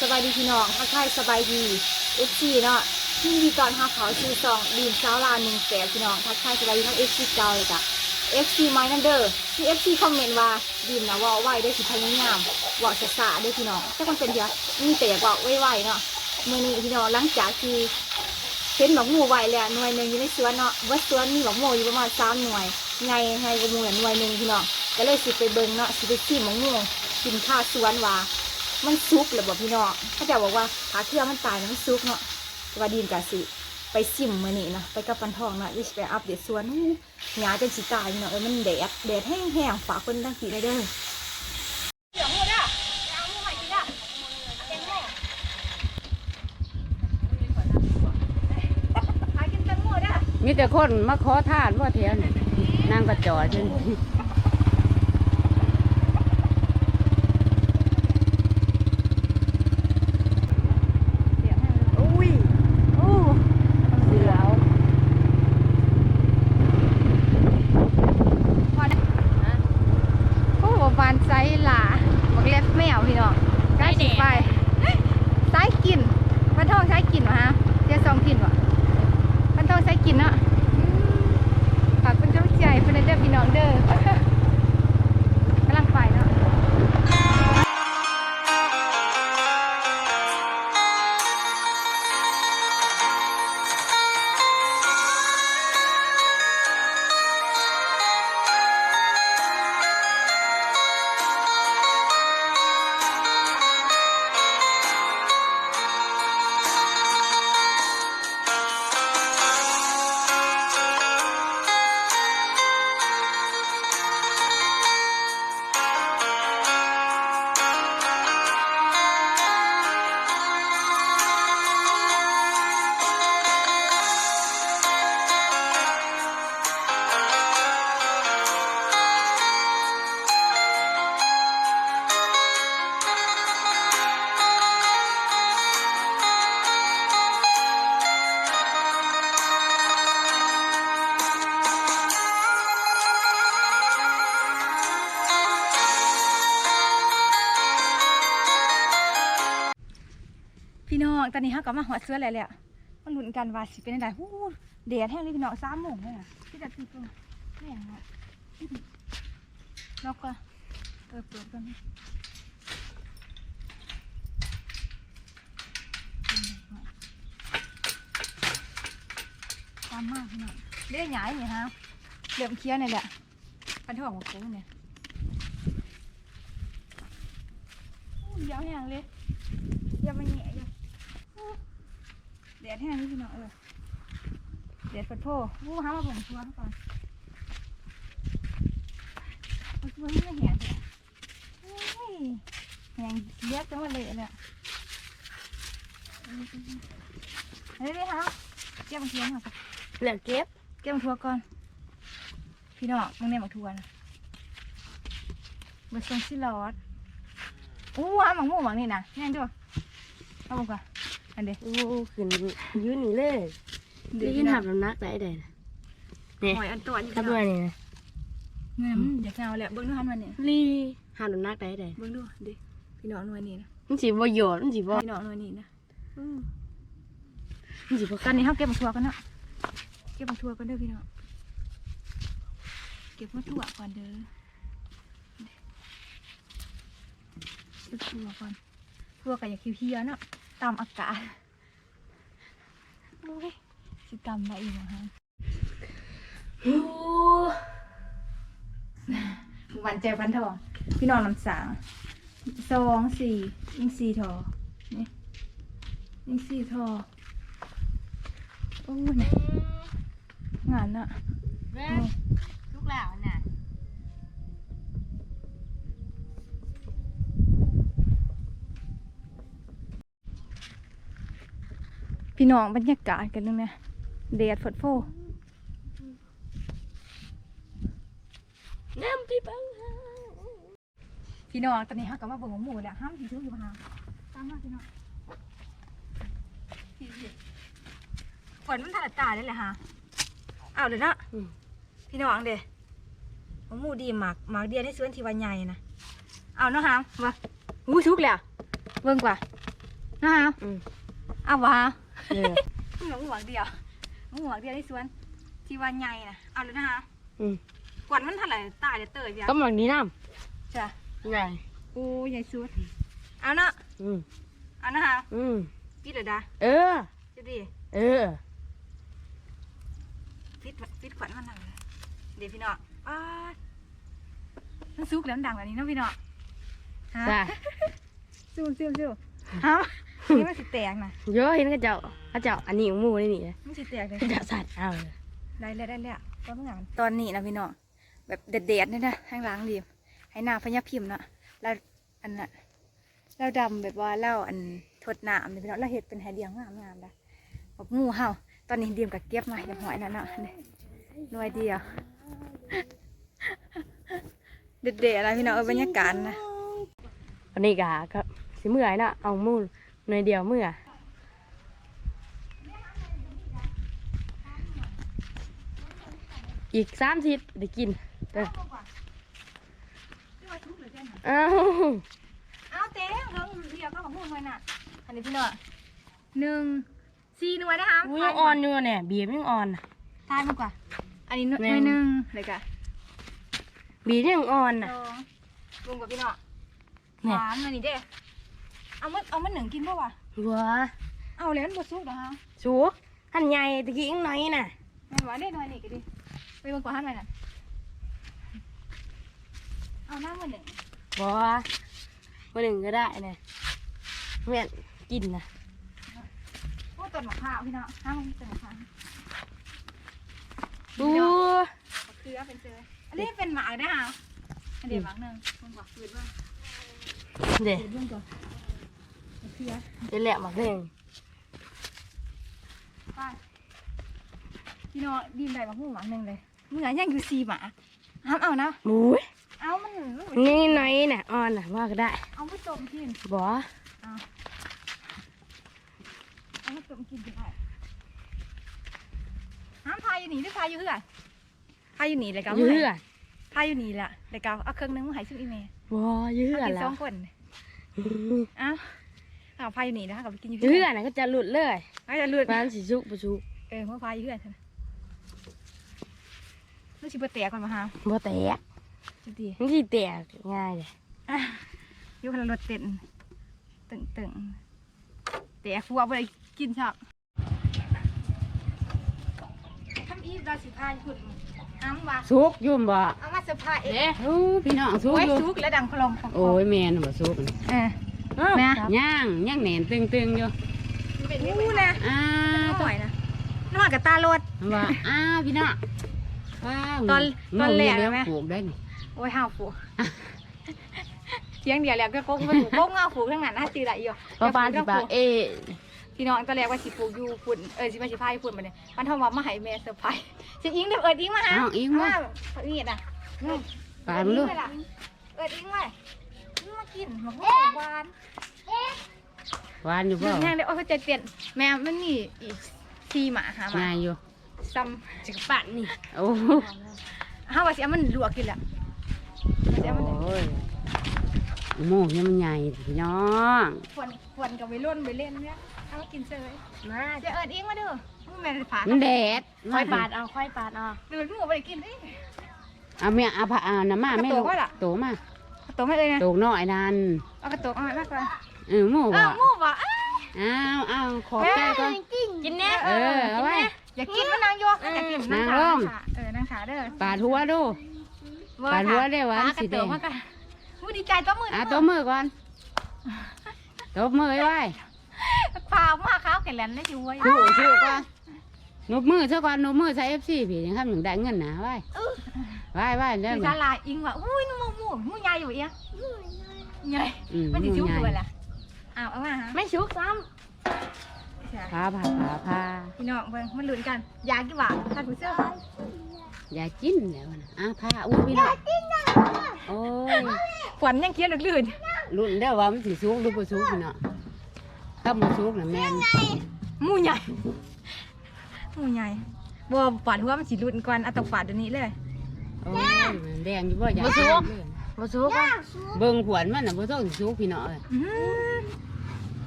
สบายดีพี่น้องทักทายสบายดีเอฟซีเนาะยินดีตอนหาเขาชื่อซองดีมสาลาหนึ่งแปดพี่น้องทักทายสบายดีทั้งเอฟซีเก่าเลยจ้ะเอฟซีไม้นันเดอร์ที่เอฟซีคอมเมนต์ว่าดีมนะว่าไหวได้สิพยายามว่าสะๆได้พี่น้องแต่คนเป็นเดียวมีแต่อยากว่าไหวๆเนาะเมื่อนี้พี่น้องหลังจากที่เห็นหมอกหมูไหวแล้วหน่วยหนึ่งอยู่ในสวนเนาะวัดสวนมีหมอกหมูอยู่ประมาณสามหน่วยไงไงกับหมูเนี่ยหน่วยหนึ่งพี่น้องก็เลยสิไปเบิ่งเนาะสิไปซีหมอกหมูกินข้าวสวนว่า มันซุกหรือบ่พี่น้องเขาจะบอกว่าขาเทือมันตายแล้วมันซุกเนาะว่าดีนกะสิไปซิมมือนี้นะไปกับปันทองเนาะจะไปอัปเดตสวนหญ้าจนสิตายพี่น้องเอ้ยมันแดดแดดแห้งๆฝากเพิ่นตั้งสีได้เด้อมีแต่คนมาขอทานว่าแถวนี่นางกระจอดจน องตอนนี้เขาก็มาหัวเสื้อแล้วแหละมาลุ้นกันว่าสิเป็นยังไงฮู้เดียดแห้งเลยพี่น้องสามโมงเลยนะพี่จะตีตัวแห้งเนาะแล้วก็เออเปิดกันตามมากพี่น้องเรียกหยายเนี่ยฮะเหลี่ยมเคี้ยวเนี่ยแหละพันทองของกูเนี่ยอู้ยาวแห้งเลยย่ามาแหง่ย แดดแห้งนี่พี่น้องเออแดดปัดโพวู้หามาบ่งชวนก่อนเอาชวนไม่แห้งเลยโอ้ยแห้งเยอะจังมาเลยเนี่ยเฮ้ยฮะเก็บมาทัวร์ก่อนเหลือเก็บเก็บมาทัวร์ก่อน พี่น้องมึงเนี่ยมาทัวร์นะเบอร์ซงซิลอดอู้หาหมังมูหมังนี่นะแน่นด้วยเอาบุกก่อน อันเดียวโอ้ขึ้นยืนนี่เลยได้ยินหับน้ำหนักได้ได้นะเนี่ยหอยอันตัวนี้ถ้าด้วยนี่นะเงินมันอยากเอาแหละเบิ้งดูหันมันเนี่ยรีหับน้ำหนักได้ได้เบิ้งดูดิพี่น้องหน่วยนี้นะมันสิบ่โยดมันสิบ่พี่น้องหน่วยนี้นะอืมมันสิบ่ตอนนี้เขาเก็บมาทัวร์กันเนาะเก็บมาทัวร์กันเด้อพี่น้องเก็บมาทัวร์ก่อนเด้อเก็บทัวร์ก่อนทัวร์กับอย่าคิวเฮียเนาะ ตามอากาศโอ้ยสิตามมาอีกเหรอฮะโอ้วันเจอพันทองพี่น้องลำสางสองสี่ยิงสี่ทอนี่ยิงสี่ทอโอ้ยนี่งานอะแม่ลูกแล้วน่ะ พี่น้องบรรยากาศกันเลยนะเดดฝดโฟน้ำที่บังหาพี่น้องตอนนี้ฮักกับมาเบิ่งของหมูเนี่ยห้ามผีชูอยู่ปะฮะตามมาพี่น้องฝนมันถนัดตาได้เลยฮะเอาเดี๋ยวนะอืมพี่น้องเด้ของหมูดีหมักหมักเดียนให้สวนที่วันใหญ่นะเอาเนาะฮะมาอู้ชุกแล้วเบิ่งกว่านะฮะอืมเอาวะ เออหมูหวกเดียวหมูหวกเดียวในสวน ที่ว่าใหญ่นะเอาเลยนะคะอืมก่อนมันเท่าไหร่ตายเดี๋ยวเตยเดียวก็หมักนี้น้จ้ะำใหญ่โอ้ใหญ่สุดเอาเนาะอืมเอานะคะอืมฟิตเลยดาเออ จะดีเออฟิตฟิตขวัญมันหนังเดี๋ยวพี่น้องอ้าดมันซุกแล้วมันดังแบบนี้เนาะพี่น้องฮะ จ้ะสู้สู้สู้ฮะ นี่มันสิแตกนะเยอะเห็นกระเจ้าพระเจ้าอันนี้ของหมูนี่นี่มันสิแตกเลยกระเจ้าสัตว์เอาเลยได้แล้วได้แล้วตอนงานตอนนี้นะพี่น้องแบบเด็ดๆนี่นะข้างหลังดีให้หน้าพญาพิมพ์เนาะแล้วอันน่ะเราดำแบบว่าเราอันทดน้ำนี่พี่น้องเราเห็ดเป็นไฮเดียงงามงามๆนะบอกงูเห่าตอนนี้เดียมกับเก็บมาอย่างหอยนั่นเนาะนี่หน่วยเดียวเด็ดๆอะไรพี่น้องเออบรรยากาศนะวันนี้กะก็สิเมื่อยเนาะเอาหมู หน่อยเดียวเมื่ออีกสามสิบได้กินเด้อเอ้าวเอาเต้งเพิ่งเดียวก็ของพูดไว้น่ะอันนี้พี่น้องหนึ่งสี่หน่วยนะคะอู้ยังอ่อนอยู่เนี่ยบีบยังอ่อนน่ะทายมากกว่า อันนี้หน่วยแม่นหนึ่งเลยกะบีบยังอ่อนน่ะสองรวมกับพี่น้องเนี่ยสามอันนี้เด้ เอามันเอามันหนึ่งกินป่าวะหัวเอาแล้วมันบดซุกเหรอฮะสูหันใหญ่ตะกี้ยังน้อยน่ะแม่นว่าได้หน่อยนี่ก็ดิไปเบิ่งกว่าหันหน่อยน่ะเอาหน้ามันหนึ่งบัวมาหนึ่งก็ได้เนี่ยแม่นกินนะโอ้ต้นมะพร้าวพี่น้องห้ามต้นมะพร้าวดูมะเขือเป็นเจออันนี้เป็นหมากได้ฮะอันเดียวหมากหนึ่งคนกว่าคืนบ้างเด็ดคืนบ้างก่อน มะเขือเด็ดแหละหมักหนึ่งไปพี่น้องดีมได้มาหูหมากหนึ่งเลยเมื่อยังอยู่สี่หมาห้ามเอานะหมูยเอามันนี่น้อยน่ะอ่อนน่ะว่าก็ได้ เอาไปต้มกินบัวเอาเอาไปต้มกินได้ห้ามพายอยู่นี่หรือพายอยู่เหือนพายอยู่นี่เลยกันยื้อพายอยู่นี่แหละเลยกันเอาเครื่องนึงมาให้ซุปอีเมย์บัวยื้อกินแล้สวองคนเอ้า เอาพายอยู่นี่นะคะกับไปกินอยู่ยื้เหืออนน่ะก็จะหลุดเลยไม่จะเลือดบ้านสิสุกประชุกเออเมื่อพายอยู่เหือนใช่ไหมลูกชิบะแตกก่อนมาฮะบัวแตกจุดดีมันสิแตกง่ายเลยอะอยู่คนละรถเต้นตึงตึงๆแต่ฟัวไปเลยกินชอบทำอีฟดาสิพายคุณอ้ำว่าสุกอยุ่มบ่เอามาเซอร์ไพรส์เองโอ้พี่น้องสุกโอ้ยอยู่ซุกและดังคลองของโอ้ยแม่นบ่สุกเออ แม่ย่างย่างแหนนตึงๆอยู่อู้นะอ้าหน่อยนะน้อยกับตาโลดว่าอ้าพี่น้องว้าวตอนตอนแรกเลี้ยงไหมปลูกได้นี่โอ้ยห้าวฝูเทียงเดียวแล้วก็กงไปผูกกงเอาฝูทั้งนั้นน่าจืดไหลอยู่ประมาณสิบาทเอพี่น้องตอนแรกว่าสิปลูกอยู่ฝุ่นเออสิมาสิพายฝุ่นมาเนี่ยมันทอมามาให้แม่เซอร์ไพรส์สิอิงเด้อเอิดอิงมาฮะอ้าวอีกมามานี่น่ะปาดมันลูกเอิดอิงมามา กินมะม่วงหวานหวานอยู่บ่ย่างเดี๋ยวโอ้ยเขาใจเปลี่ยนแม่มันมีอีกสี่หมาหามาง่ายอยู่ซ้จักรปันนี่โอ้ำห้าว่าสิเอามันลวกกินแหละว่าสิเอามันโอ้ยหมูเนี่ยมันใหญ่พี่น้องควนควนกับไปร่นไปเล่นเนี่ยเอามากินเซยมาจะเอิดอิงมาเด้อมึงแม่ได้ผ่ามันแดดค่อยปาดเอาค่อยปาดเอาเดือดหมูไปกินดิเอาแม่เอาผ้าเอาน้ำมาแม่กระโตลูกกไว้ล่ะโตมา ตัวไม่เลยนะโตน้อยนั่นเอากระโตกเอาไว้มากกว่าเออหมูเอบ่อหมูบ่อ้าอ้าวอ้าวขอบใจก่อนกินแน่เออเอาไว้อย่ากินมันนางโยกอย่ากินนางขาลงขาเออนางขาเด้อปาดหัวดูปาดหัวได้หวานปลกระสีแดงโตกมากกว่ามูดีใจตัวมืออะตัวมือก่อนตัวมือไว้พามาข้าวแก่แลนได้ชิวไว้ชูชูก่อนนบมือซะก่อนนบมือใส่เอฟซีพี่ยังทำอย่างได้เงินนะไว้ ไว้ไว้เด้อคือซาลายอิงว่าอุ้ยนูมูมูมูใหญ่อยู่เอียใหญ่อืม มันสิมืชิวอใหญ่ด้วยล่ะอ้าวเอามาฮะไม่ชุกซ้พาพาพาพาพี่น้องเพิ่นมันลุ้นกัน อยากกี่บาทท่านผู้เสื้ออย่าจิ้นแล้วนะอะพาอุ้ยพี่น้องโอ้ยขวัญยังเคี้ยวลื่นรุ่นเด้อว่ามันสิสุกหรือบ่สุกพี่น้องถ้าบ่สุกน่ะแม่นๆมูใหญ่มูใหญ่บ่ปาดหัวมันสิลุ้นก่อนเอาต้องปาดเดี๋ยวนี้เลย โอ้ยมันแดงอยู่บ่อย่าบ่ชุกบ่ชุกอะเบิ่งขวนมันน่ะบ่ต้องสิสุกพี่น้องเอ้ยอื้อหือ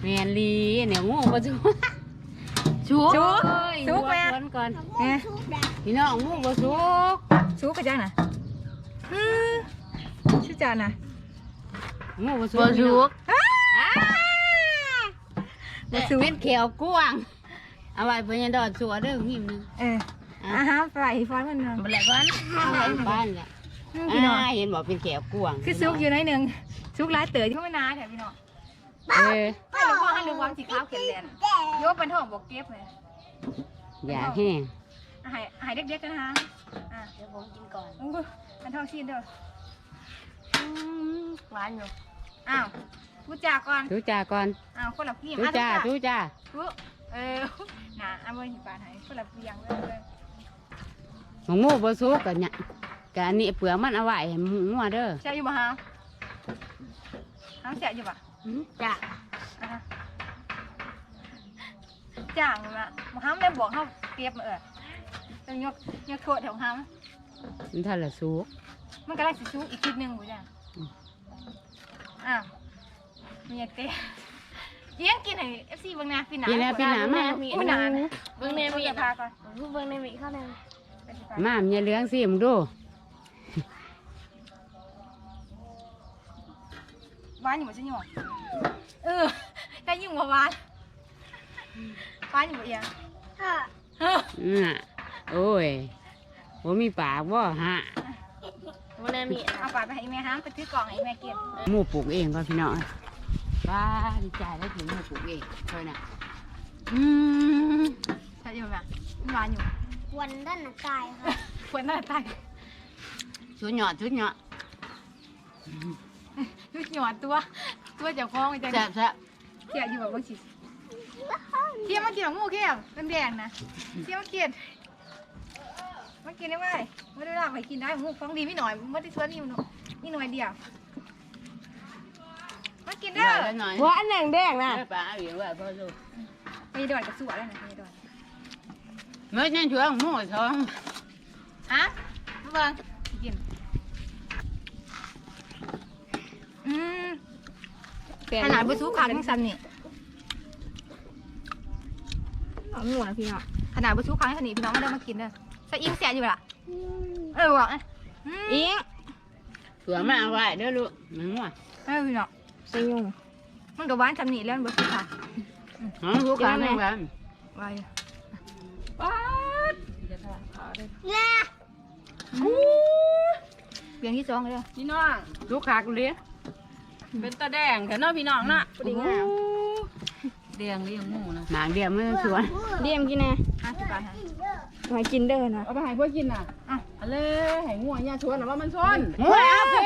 แมนลีเนี่ยงูบ่สุกชุกชุกเอ้ยชุกแม่วัดก่อนเอ๊ะพี่น้องงูบ่สุกชุกกระจังน่ะอืมชื่อจานน่ะงูบ่สุกบ่สุกอ้าบ่สุกเป็นเขียวกว้างเอาไว้เพิ่นยังดอดสัวเด้อหิมหนึงเออ อ่าฮะไปฟ้อนมันหนึงบ่แล้วก่อนเอาไว้บ้านเนี่ยอืมพี่น้องอ่าเห็นบอกเป็นเขียวกว้างคือซุกอยู่ในหนึ่งซุกร้ายเต๋อที่ไม่นานแถวพี่น้องเออไม่รู้ว่าให้รู้ว่าสีขาวเขียนแลนโยกเป็นท้องบอกเก็บเลยอย่าแห้งอะให้ให้เด็กๆกันนะฮะอะเดี๋ยวผมกินก่อนอู้อันท้องซีนเด้ออืมหวานอยู่อ้าวพูดจาก่อนทุจาก่อนอ้าวคนละพี่ทุจ้าทุจ้าทุเออน่ะเอาไว้หิบานให้คนละเพียงเลย ของงูบ่สุกกันเนี่ยกอันนี้เปลือกมันเอาไว้ให้งัวเด้อเสียอยู่บ่ฮะห้ามเสียอยู่ป่ะจ้ะอะฮะจ้างนะบ่ห้ามได้บอกเขาเก็บมาเออต้องยกยกโทษแถวห้ามมันทันละสุกมันก็ได้สิซุกอีกคลิปหนึ่งกูจ้ะอืมอ้าวมีเต้เลี้ยงกินให้เอฟซีบางนาพี่หนาพี่นาพี่หนามา มีไม่นานเบิ่งในมีเดี๋ยวพาก่อน เบิ่งในมีข้าวแดงไปสิพามามันอย่าเหลืองสิมึงดูบ้านอยู่บ่ใช่หยอดเออได้ยิ่งกว่าบ้านบ้านอยู่บ่เอียงเอออือโอ้ยบ่มีปากบ่ฮะบ่ในมีเอาปลาไปให้แม่ห้ามไปซื้อกล่องให้แม่กินหมูปลูกเองก่อนพี่น้องบ้าดีใจได้ถึงหมูปลูกเองเท่าน่ะอืมใช่อยู่ไหมบ้านอยู่ วันด้านหน้าตายค่ะควรน่าตายชุดหยอดชุดหยอดหยอดตัว ตัวเจ้าของจังแซ่บแซ่บเที่ยอยู่แบบบางสิเที่ยมากินของงูเขี้ยวเป็นแดงนะเที่ยมากินมากินได้ไหมไม่ได้ลากไปกินได้งูฟังดีไม่หน่อยไม่ได้ชวนนี่มันนี่หน่อยเดียวมากินหเด้อน่อยละหน่อยว่าอันแดงแดงน่ะเออปลาเอาอยู่ว่าพ่อลูก มีดอยกับสวนแล้วนะมีดอย เมื่อนั่นช่วงหมูท้องอะมาเบิ่งกินอืมขนาดบุซูขาดทั้งซ้ำนี่เอาหมูนะพี่น้องขนาดบุซูขาดทั้งซ้ำนี่พี่น้องไม่ได้มากินเด้อสะอิ่มเสียอยู่ล่ะเออบอกอะอืมเผื่อมาเอาไว้เด้อลูกมันงัวเออพี่น้องสยุงมันก็หวานซ้ำนี่แล้วมันบุซูขาดหอมลูกค้าแม่งกันไว้ ป๊าดย่าเปลี่ยนที่สองเลยเด้อพี่น้องลูกค้ากูเลี้ยงเป็นตาแดงแถวน้องพี่น้องน่ะพอดีงามแดงเรียงหมูนะหมางเดียวไม่ต้องชวนเดี่ยมกินแน่ห้าสิบบาทฮะมากินเด้อนะเอาไปให้พวกกินน่ะอะเอาเลยให้ง่วงอย่าชวนหรอกว่ามันชนโอ้ยเอาเพ่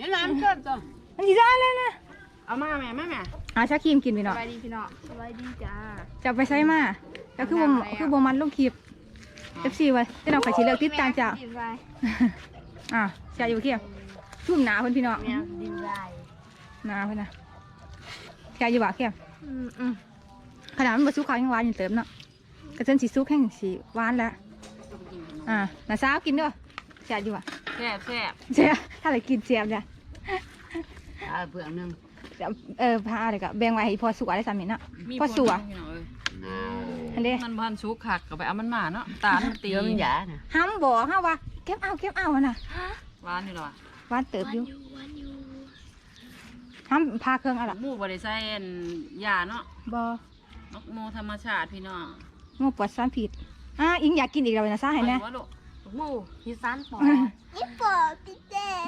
ยันน้ำชวนจ้ะมันสิซ่าเลยนะเอามาแม่แม่แม่อะชาครีมกินพี่น้องสบายดีพี่น้องสบายดีจ้าจะเอาไปใช้มา ก็คือบ่มคือบ่มันลงคลิป FC ไว้จะเอาไปสิเลิกติดตามจ้าดินไรอะเสียอยู่เคียชุ่มหนาเพิ่นพี่น้องแมวดินไรหนาเพิ่นนะเสียอยู่บ่เคียอืมอืมขนาดมันบ่สุกเขายังหวานอยู่เติมเนาะกระเจนสิสุกแห้งสิหวานแล้วอะน้าสาวกินเด้อเสียอยู่บ่แซ่บแซ่บเสียถ้าอะไรกินเสียบเนี่ยเอาเปลือกหนึงเออพาอะไรก็แบ่งไว้ให้พอสุกอะไรซ้ำนี่เนาะพอสัวพี่น้องเอ้ยอันเด้มันพันชุกขักก็ไปเอามันมาเนาะตาลมันตีเดี๋ยวมันหยาน่ะห้ามบอกห้ามว่าเก็บเอาเก็บเอาอะน่ะหวานอยู่หรอวะหวานเติบอยู่วันอยู่ห้ามพาเครื่องเอาล่ะหมูบริใส่อันยาเนาะบ่นกโมธรรมชาติพี่น้องงูปวดสารผิดอะอิงอยากกินอีกแล้วนะซ่าให้แน่เอาอยู่วะลูกหมูฮิซันปอ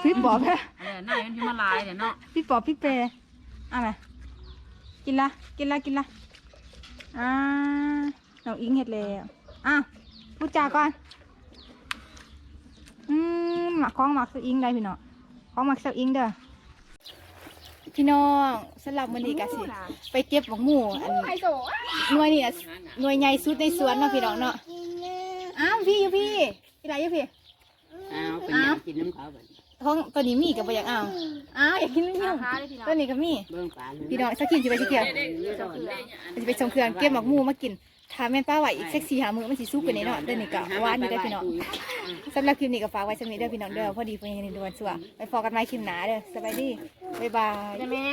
พี่ปอบแม่อะไรนายมันที่มาลายเนี่ยเนาะพี่ปอบพี่เปย์เอาไหมกินละกินละกินละ อ่าน้องอิงเห็ดแล้วอะพูดจาก่อน อืมหมักของหมักสอิงได้พี่น้องของหมักสอิงเด้อ พี่น้องสำหรับมื้อนี้ก็สิ ไปเก็บบักหมูอันหน่วยนี่นะหน่วยใหญ่สุดในสวนเนาะพี่น้องเนาะ อ้าวพี่อยู่พี่พี่ไรอยู่พี่เอาเป็นหยังกินน้ำเขาแบบ ท้องตัวนี้มีกับบ่อยากเอาอ้าวอยากกินนี่ยุ่งตัวนี้ก็มีเบิ่งปลาเลยพี่น้องสักกินจะไปสิเกี่ยวจะไปส่งเครื่องเก็บหมักหมูมากินถ้าแม่นป้าไหวอีกสักสี่หามือมันสิสู้กว่านี้เนาะเดี๋ยวนี้ก็หวานอยู่ได้อพี่น้องสำหรับคลิปนี้ก็ฝากไว้สำหรับนี้เด้อพี่น้องเด้อพอดีเพิ่นยังในดวนสัวไปฟอกันใหม่คลิปหน้าเด้อสบายดีบ๊ายบายแม่